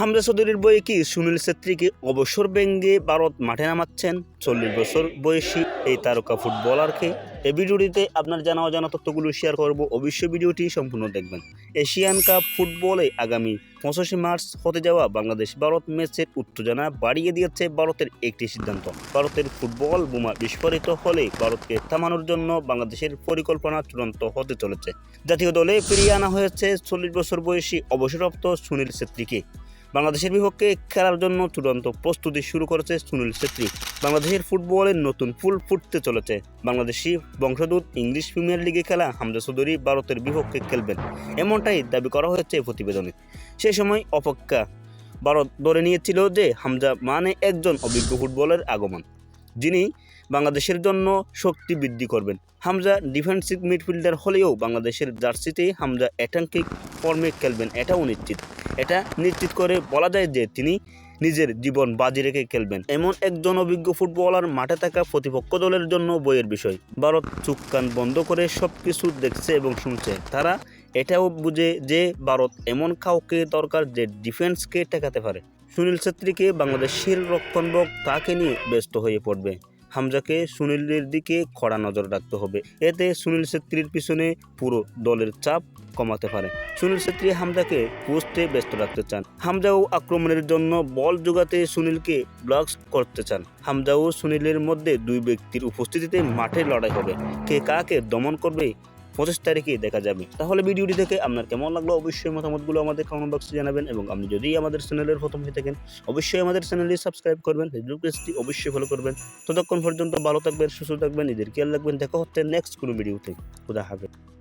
হামজা চৌধুরীর বইয়ে কি সুনীল ছেত্রীকে অবসর ব্যঙ্গে ভারত মাঠে নামাচ্ছেন? চল্লিশ বছর বয়সী এই তারকা ফুটবলারকে এই ভিডিওটিতে আপনার জানা অজানা তথ্যগুলো শেয়ার করব। অবশ্যই ভিডিওটি সম্পূর্ণ দেখবেন। এশিয়ান কাপ ফুটবলে আগামী পঁচাশি মার্চ হতে যাওয়া বাংলাদেশ ভারত ম্যাচের উত্তেজনা বাড়িয়ে দিয়েছে ভারতের একটি সিদ্ধান্ত। ভারতের ফুটবল বোমা বিস্ফোরিত হলে ভারতকে থামানোর জন্য বাংলাদেশের পরিকল্পনা চূড়ান্ত হতে চলেছে। জাতীয় দলে ফিরিয়ে আনা হয়েছে চল্লিশ বছর বয়সী অবসরপ্রাপ্ত সুনীল ছেত্রীকে। বাংলাদেশের বিপক্ষে খেলার জন্য চূড়ান্ত প্রস্তুতি শুরু করেছে সুনীল ছেত্রী। বাংলাদেশের ফুটবলের নতুন ফুল ফুটতে চলেছে। বাংলাদেশি বংশদূত ইংলিশ প্রিমিয়ার লিগে খেলা হামজা চৌধুরী ভারতের বিপক্ষে খেলবেন। এমনটাই দাবি করা হয়েছে প্রতিবেদনে। সেই সময় অপেক্ষা ভারত ধরে নিয়েছিল যে হামজা মানে একজন অভিজ্ঞ ফুটবলের আগমন। যিনি বাংলাদেশের জন্য শক্তি বৃদ্ধি করবেন। হামজা ডিফেন্সিভ মিডফিল্ডার হলেও বাংলাদেশের জার্সিতে হামজা অ্যাটাঙ্কিক ফর্মে খেলবেন, এটাও নিশ্চিত। এটা নিশ্চিত করে বলা যায় যে তিনি নিজের জীবন বাজি রেখে খেলবেন। এমন একজন অভিজ্ঞ ফুটবলার মাঠে থাকা প্রতিপক্ষ দলের জন্য বইয়ের বিষয়। ভারত চুপ কান বন্ধ করে সব কিছু দেখছে এবং শুনছে। তারা এটাও বুঝে যে ভারত এমন কাউকে দরকার যে ডিফেন্সকে ঠেকাতে পারে। সুনীল ছেত্রীকে বাংলাদেশের রক্ষণবক তাকে নিয়ে ব্যস্ত হয়ে পড়বে। হামজাকে সুনীলের দিকে খড়া নজর রাখতে হবে। এতে সুনীল ছেত্রীর পিছনে পুরো দলের চাপ কমাতে পারে। সুনীল ছেত্রী হামজাকে পোস্টে ব্যস্ত রাখতে চান। হামজাও আক্রমণের জন্য বল যোগাতে সুনীলকে ব্লক করতে চান। হামজা ও সুনীলের মধ্যে দুই ব্যক্তির উপস্থিতিতে মাঠে লড়াই হবে। কে কাকে দমন করবে পঁচিশ তারিখে দেখা যাবে। তাহলে ভিডিওটি থেকে আপনার কেমন লাগল অবশ্যই মতামতগুলো আমাদের কমেন্ট বক্সে জানাবেন এবং আপনি যদি আমাদের চ্যানেলের প্রথম হয়ে থাকেন, অবশ্যই আমাদের চ্যানেলটি সাবস্ক্রাইব করবেন ফেসবুক পেজটি অবশ্যই ফলো করবেন। ততক্ষণ পর্যন্ত ভালো থাকবেন, সুস্থ থাকবেন, নিজের খেয়াল রাখবেন। দেখা হচ্ছে নেক্সট কোনো ভিডিওতে খুদা হাফেজ।